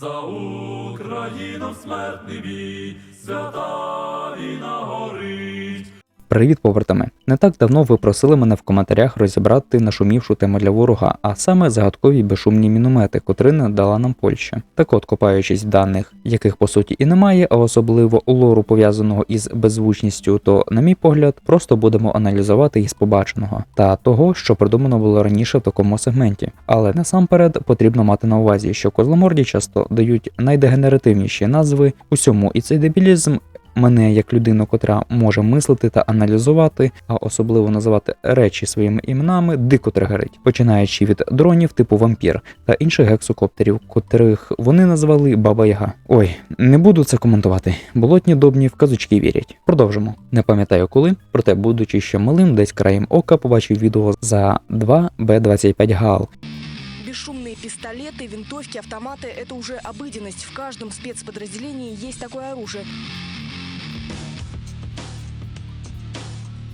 За Україну смертний бій, свята війна горить. Привіт, побратими! Не так давно ви просили мене в коментарях розібрати нашумівшу тему для ворога, а саме загадкові безшумні міномети, котрі надала нам Польща. Так от, копаючись в даних, яких по суті і немає, а особливо у лору пов'язаного із беззвучністю, то, на мій погляд, просто будемо аналізувати із побаченого та того, що придумано було раніше в такому сегменті. Але насамперед потрібно мати на увазі, що козломорді часто дають найдегенеративніші назви усьому, і цей дебілізм мене як людину, котра може мислити та аналізувати, а особливо називати речі своїми іменами, дико тригерить, починаючи від дронів типу вампір та інших гексокоптерів, котрих вони назвали Баба Яга. Ой, не буду це коментувати. Болотні добні в казочки вірять. Продовжимо. Не пам'ятаю коли, проте, будучи ще малим, десь краєм ока побачив відео за 2 Б25 ГАЛ, Бесшумные пистолеты, винтовки, автоматы – это уже обыденность. В каждом спецподразделении есть такое оружие.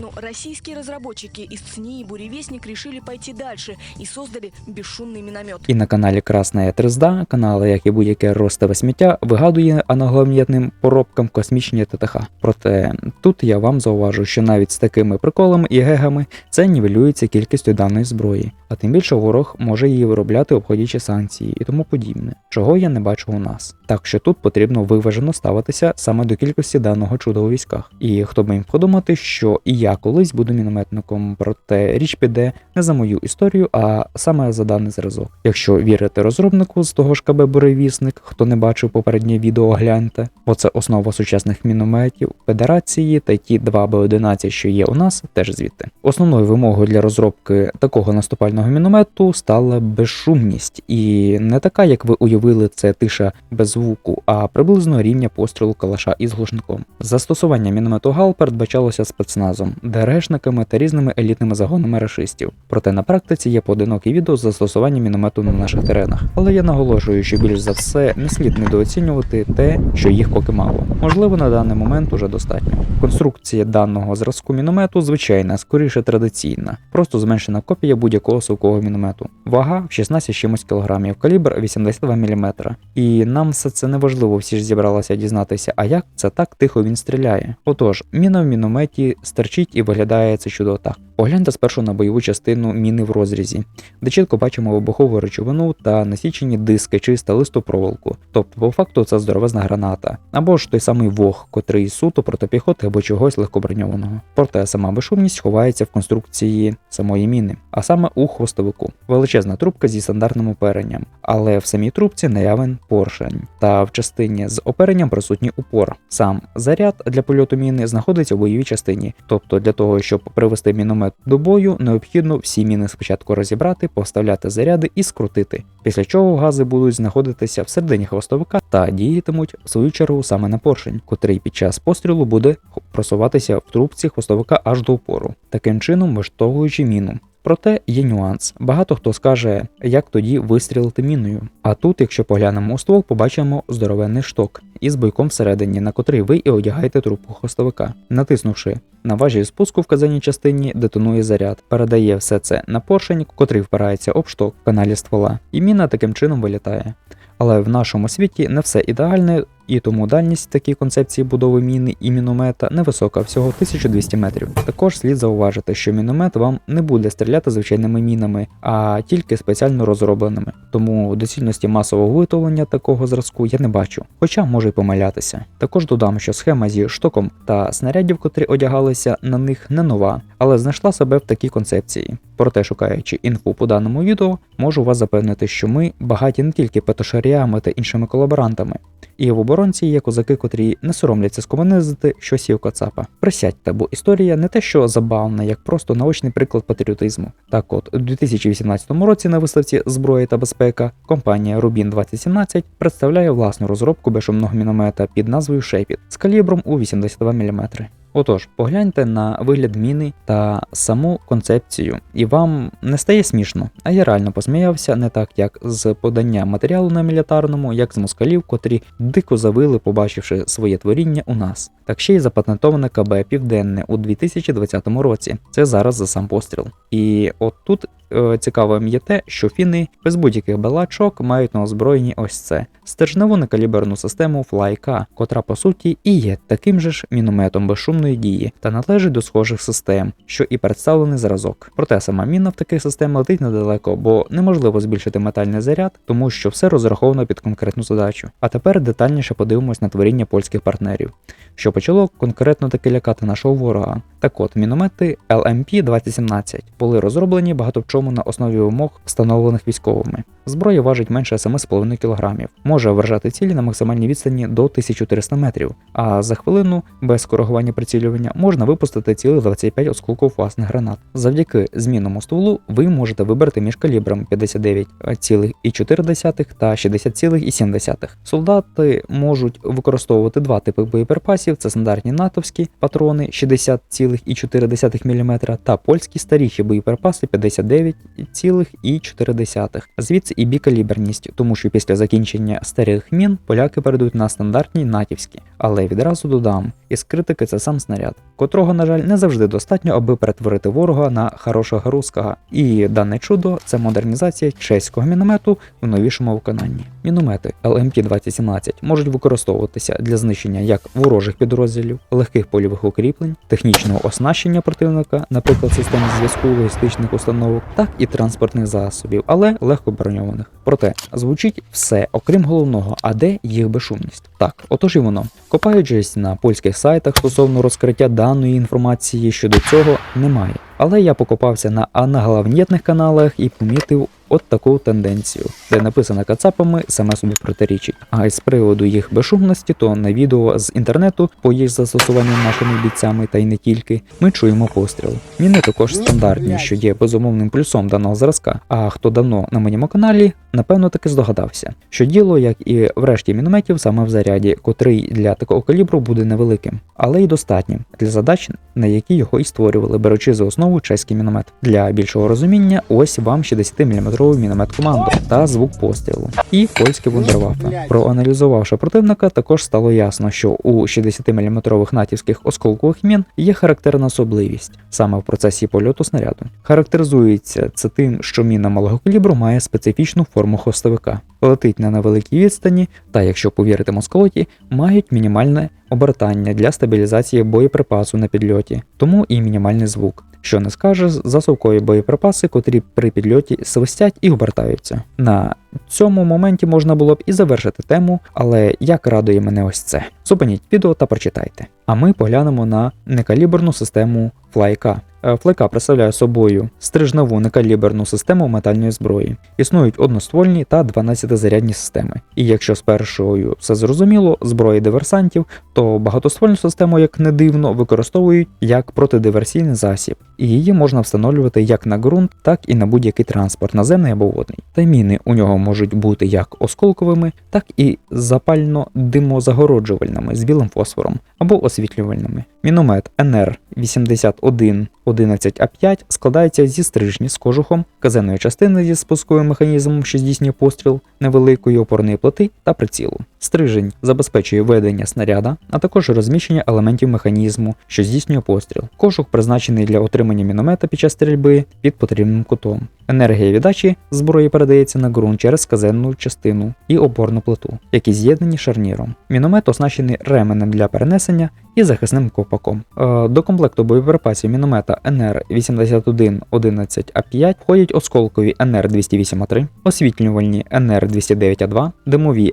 Но российские разработчики из ЦНИ и Буревестник решили пойти дальше и создали бесшумный миномет. І на каналі Красна Тризда, канал, як і будь-яке ростове сміття, вигадує аналогам'ятним поробкам космічні ТТХ. Проте тут я вам зауважу, що навіть з такими приколами і гегами це нівелюється кількістю даної зброї, а тим більше ворог може її виробляти, обходячи санкції і тому подібне, чого я не бачу у нас. Так що тут потрібно виважено ставитися саме до кількості даного чуда у військах. І хто би міг подумати, що і я колись буду мінометником, проте річ піде не за мою історію, а саме за даний зразок. Якщо вірити розробнику з того ж КБ Буревісник, хто не бачив попереднє відео, гляньте, бо це основа сучасних мінометів Федерації та ті 2 Б11, що є у нас, теж звідти. Основною вимогою для розробки такого наступального міномету стала безшумність, і не така, як ви уявили, це тиша без звуку, а приблизно рівня пострілу калаша із глушником. Застосування міномету ГАЛ передбачалося спецназом, ДРГшниками та різними елітними загонами рашистів. Проте на практиці є поодинокі відео з застосування міномету на наших теренах. Але я наголошую, що більш за все не слід недооцінювати те, що їх поки мало. Можливо, на даний момент уже достатньо. Конструкція даного зразку міномету звичайна, скоріше традиційна, просто зменшена копія будь-якого совкового міномету. Вага в 16 з чимось кілограмів, калібр 82 мм. І нам все це не важливо, всі ж зібралися дізнатися, а як це так тихо він стріляє. Отож, міна в мінометі стерчить і виглядає це чудо так. Погляньте спершу на бойову частину міни в розрізі, де чітко бачимо вибухову речовину та насічені диски чи сталисту проволоку. Тобто, по факту, це здоровезна граната, або ж той самий вог, котрий суто проти піхоти або чогось легкоброньованого. Проте сама безшумність ховається в конструкції самої міни, а саме у хвостовику. Величезна трубка зі стандартним оперенням, але в самій трубці наявен поршень, та в частині з оперенням присутній упор. Сам заряд для польоту міни знаходиться у бойовій частині, тобто для того, щоб привести міномет до бою, необхідно всі міни спочатку розібрати, поставляти заряди і скрутити, після чого гази будуть знаходитися всередині хвостовика та діятимуть в свою чергу саме на поршень, котрий під час пострілу буде просуватися в трубці хвостовика аж до упору, таким чином виштовхуючи міну. Проте є нюанс. Багато хто скаже, як тоді вистрілити міною. А тут, якщо поглянемо у ствол, побачимо здоровенний шток із бойком всередині, на котрий ви і одягаєте трубку хвостовика. Натиснувши на важіль спуску в казаній частині, детонує заряд, передає все це на поршень, котрий впирається об шток в каналі ствола, і міна таким чином вилітає. Але в нашому світі не все ідеальне, і тому дальність такій концепції будови міни і міномета невисока, всього 1200 метрів. Також слід зауважити, що міномет вам не буде стріляти звичайними мінами, а тільки спеціально розробленими. Тому доцільності масового виготовлення такого зразку я не бачу, хоча можу й помилятися. Також додам, що схема зі штоком та снарядів, котрі одягалися на них, не нова, але знайшла себе в такій концепції. Проте, шукаючи інфу по даному відео, можу вас запевнити, що ми багаті не тільки петошаріами та іншими колаборантами. І в оборонці є козаки, котрі не соромляться скомунизити щось і у Кацапа. Присядьте, бо історія не те, що забавна, як просто наочний приклад патріотизму. Так от, у 2018 році на виставці зброї та безпека компанія Рубін 2017 представляє власну розробку безшумного міномета під назвою Шепіт з калібром у 82 мм. Отож, погляньте на вигляд міни та саму концепцію, і вам не стає смішно, а я реально посміявся не так, як з подання матеріалу на мілітарному, як з москалів, котрі дико завили, побачивши своє творіння у нас. Так ще й запатентоване КБ Південне у 2020 році. Це зараз за сам постріл. І от тут е, є те, що фіни без будь-яких балачок мають на озброєнні ось це стержневу некаліберну систему FlyK, котра по суті і є таким же ж мінометом безшумної дії та належить до схожих систем, що і представлений зразок. Проте сама міна в таких систем летить недалеко, бо неможливо збільшити метальний заряд, тому що все розраховано під конкретну задачу. А тепер детальніше подивимось на творіння польських партнерів, що почало конкретно таки лякати нашого ворога. Так от, міномети LMP-2017 були розроблені багато в чому на основі вимог, встановлених військовими. Зброя важить менше 7,5 кг, може вражати цілі на максимальній відстані до 1400 метрів, а за хвилину без коригування прицілювання можна випустити цілих 25 осколків власних гранат. Завдяки змінному стволу ви можете вибрати між калібром 59,4 та 60,7. Солдати можуть використовувати два типи боєприпасів: це стандартні натовські патрони 60,4 мм та польські старіші боєприпаси 59,4. Звідси і бікаліберність, тому що після закінчення старих мін поляки перейдуть на стандартні натівські. Але відразу додам, із критики це сам снаряд, котрого, на жаль, не завжди достатньо, аби перетворити ворога на хорошого русского. І дане чудо це модернізація чеського міномету в новішому виконанні. Міномети LMP-2017 можуть використовуватися для знищення як ворожих підрозділів, легких польових укріплень, технічного оснащення противника, наприклад, систем зв'язку логістичних установок, так і транспортних засобів, але легко броньованих. Проте звучить все, окрім головного, а де їх безшумність? Так, отож і воно. Копаючись на польських сайтах стосовно розкриття даної інформації щодо цього немає. Але я покопався на анаглавнєтних каналах і помітив от таку тенденцію, де написано кацапами саме собі протирічить. А з приводу їх безшумності, то на відео з інтернету по їх застосуванням нашими бійцями та й не тільки, ми чуємо постріл. Міни також стандартні, що є безумовним плюсом даного зразка. А хто давно на моєму каналі, напевно таки здогадався, що діло, як і в решті мінометів, саме в заряді, котрий для такого калібру буде невеликим, але й достатнім для задач, на які його і створювали, беручи за основу чеський міномет. Для більшого розуміння, ось вам 60-мм міномет команду та звук пострілу, і польське вундерваффе. Проаналізувавши противника, також стало ясно, що у 60-мм натівських осколкових мін є характерна особливість саме в процесі польоту снаряду. Характеризується це тим, що міна малого калібру має специфічну форму хвостовика, летить на невеликій відстані, та, якщо повірити москалоті, мають мінімальне обертання для стабілізації боєприпасу на підльоті, тому і мінімальний звук. Що не скаже за совкові боєприпаси, котрі при підльоті свистять і обертаються. На цьому моменті можна було б і завершити тему, але як радує мене ось це. Зупиніть відео та прочитайте. А ми поглянемо на некаліберну систему Флайка. Е, Флайка представляє собою стрижневу некаліберну систему метальної зброї. Існують одноствольні та 12-зарядні системи. І якщо з першою все зрозуміло, зброї диверсантів, то багатоствольну систему, як не дивно, використовують як протидиверсійний засіб, і її можна встановлювати як на ґрунт, так і на будь-який транспорт, наземний або водний. Та міни у нього можуть бути як осколковими, так і запально-димозагороджувальними з білим фосфором або освітлювальними. Міномет НР 81 11А5 складається зі стрижні з кожухом, казенної частини зі спусковим механізмом, що здійснює постріл, невеликої опорної плити та прицілу. Стрижень забезпечує ведення снаряда, а також розміщення елементів механізму, що здійснює постріл. Кожух призначений для отримання міномета під час стрільби під потрібним кутом. Енергія віддачі зброї передається на ґрунт через казенну частину і опорну плиту, які з'єднані шарніром. Міномет оснащений ременем для перенесення і захисним копаком. Е, До комплекту боєприпасів міномета НР-8111А5 входять осколкові НР-208А3, освітлювальні НР-209А2, димові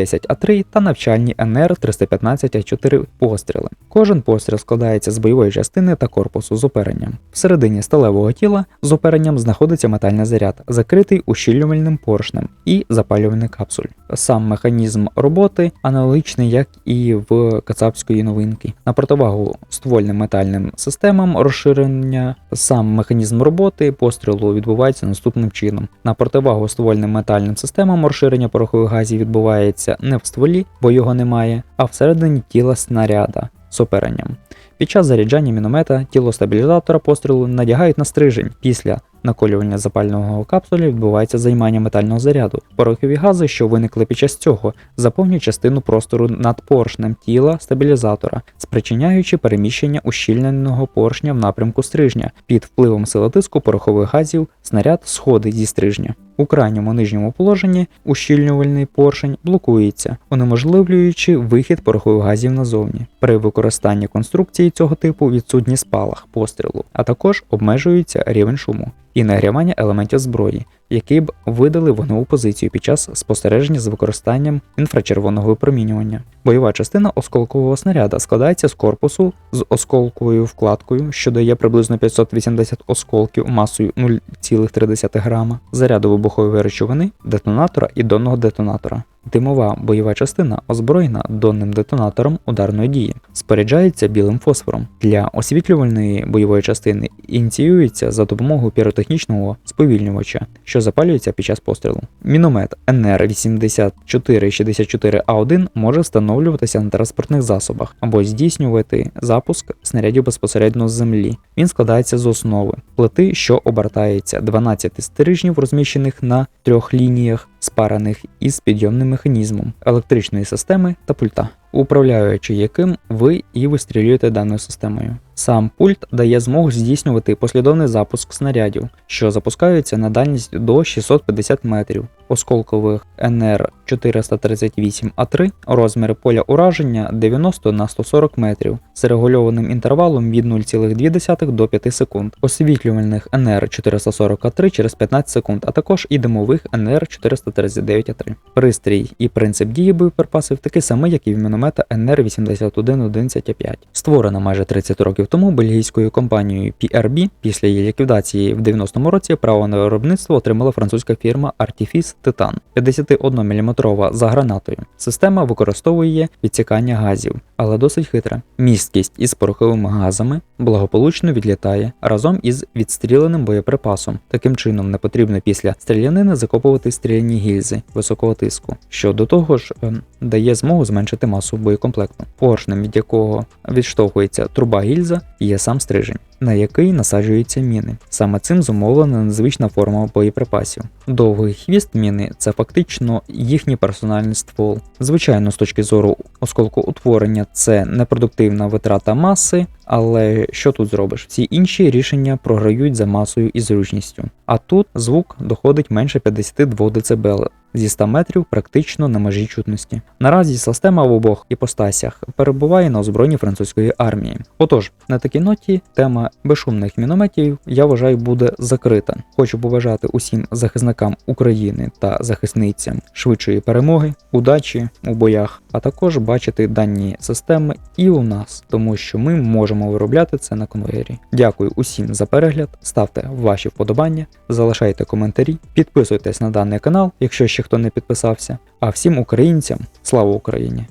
НР-210А3 та навчальні НР-315А4 постріли. Кожен постріл складається з бойової частини та корпусу з оперенням. Всередині сталевого тіла з оперенням знаходиться метальний заряд, закритий ущільнювальним поршнем і запалювальний капсуль. Сам механізм роботи аналогічний, як і в кацапської новинки. На противагу ствольним метальним системам розширення сам механізм роботи пострілу відбувається наступним чином. На противагу ствольним метальним системам розширення порохових газів відбувається не в стволі, бо його немає, а всередині тіла снаряда з оперенням. Під час заряджання міномета тіло стабілізатора пострілу надягають на стрижень. Після наколювання запального капсулі відбувається займання метального заряду. Порохові гази, що виникли під час цього, заповнюють частину простору над поршнем тіла стабілізатора, спричиняючи переміщення ущільненого поршня в напрямку стрижня. Під впливом сили тиску порохових газів снаряд сходить зі стрижня. У крайньому нижньому положенні ущільнювальний поршень блокується, унеможливлюючи вихід порохових газів назовні. При використанні конструкції цього типу відсутній спалах пострілу, а також обмежується рівень шуму і нагрівання елементів зброї, які б видали вогневу позицію під час спостереження з використанням інфрачервоного випромінювання. Бойова частина осколкового снаряда складається з корпусу з осколковою вкладкою, що дає приблизно 580 осколків масою 0,3 грама, заряду вибухової речовини, детонатора і донного детонатора. Димова бойова частина озброєна донним детонатором ударної дії, споряджається білим фосфором. Для освітлювальної бойової частини ініціюється за допомогою піротехнічного сповільнювача, що запалюється під час пострілу. Міномет НР-8464А1 може встановлюватися на транспортних засобах або здійснювати запуск снарядів безпосередньо з землі. Він складається з основи плити, що обертається 12 стрижнів, розміщених на трьох лініях, спарених із підйомним механізмом електричної системи та пульта, управляючи яким ви і вистрілюєте даною системою. Сам пульт дає змогу здійснювати послідовний запуск снарядів, що запускаються на дальність до 650 метрів, осколкових НР-438А3, розміри поля ураження 90 на 140 метрів з регульованим інтервалом від 0,2 до 5 секунд, освітлювальних НР-440А3 через 15 секунд, а також і димових НР-439А3. Пристрій і принцип дії боєприпасів такий самий, як і в міномета НР-8111А5. Створена майже 30 років тому бельгійською компанією PRB після її ліквідації в 90-му році право на виробництво отримала французька фірма Artifice Titan 51 мм за гранатою. Система використовує відсікання газів, але досить хитра. Місткість із пороховими газами благополучно відлітає разом із відстріленим боєприпасом. Таким чином не потрібно після стрілянини закопувати стріляні гільзи високого тиску, що до того ж ем, дає змогу зменшити масу боєкомплекту. Поршнем, від якого відштовхується труба гільза, є сам стрижень, на який насаджуються міни. Саме цим зумовлена незвична форма боєприпасів. Довгий хвіст міни це фактично їхній персональний ствол. Звичайно, з точки зору осколкоутворення це непродуктивна витрата маси, але що тут зробиш? Всі інші рішення програють за масою і зручністю. А тут звук доходить менше 52 дБ. Зі 100 метрів практично на межі чутності. Наразі система в обох іпостасях перебуває на озброєнні французької армії. Отож, на такій ноті тема безшумних мінометів я вважаю буде закрита. Хочу побажати усім захисникам України та захисницям швидшої перемоги, удачі у боях, а також бачити дані системи і у нас, тому що ми можемо виробляти це на конвейері. Дякую усім за перегляд, ставте ваші вподобання, залишайте коментарі, підписуйтесь на даний канал, якщо ще хто не підписався. А всім українцям слава Україні!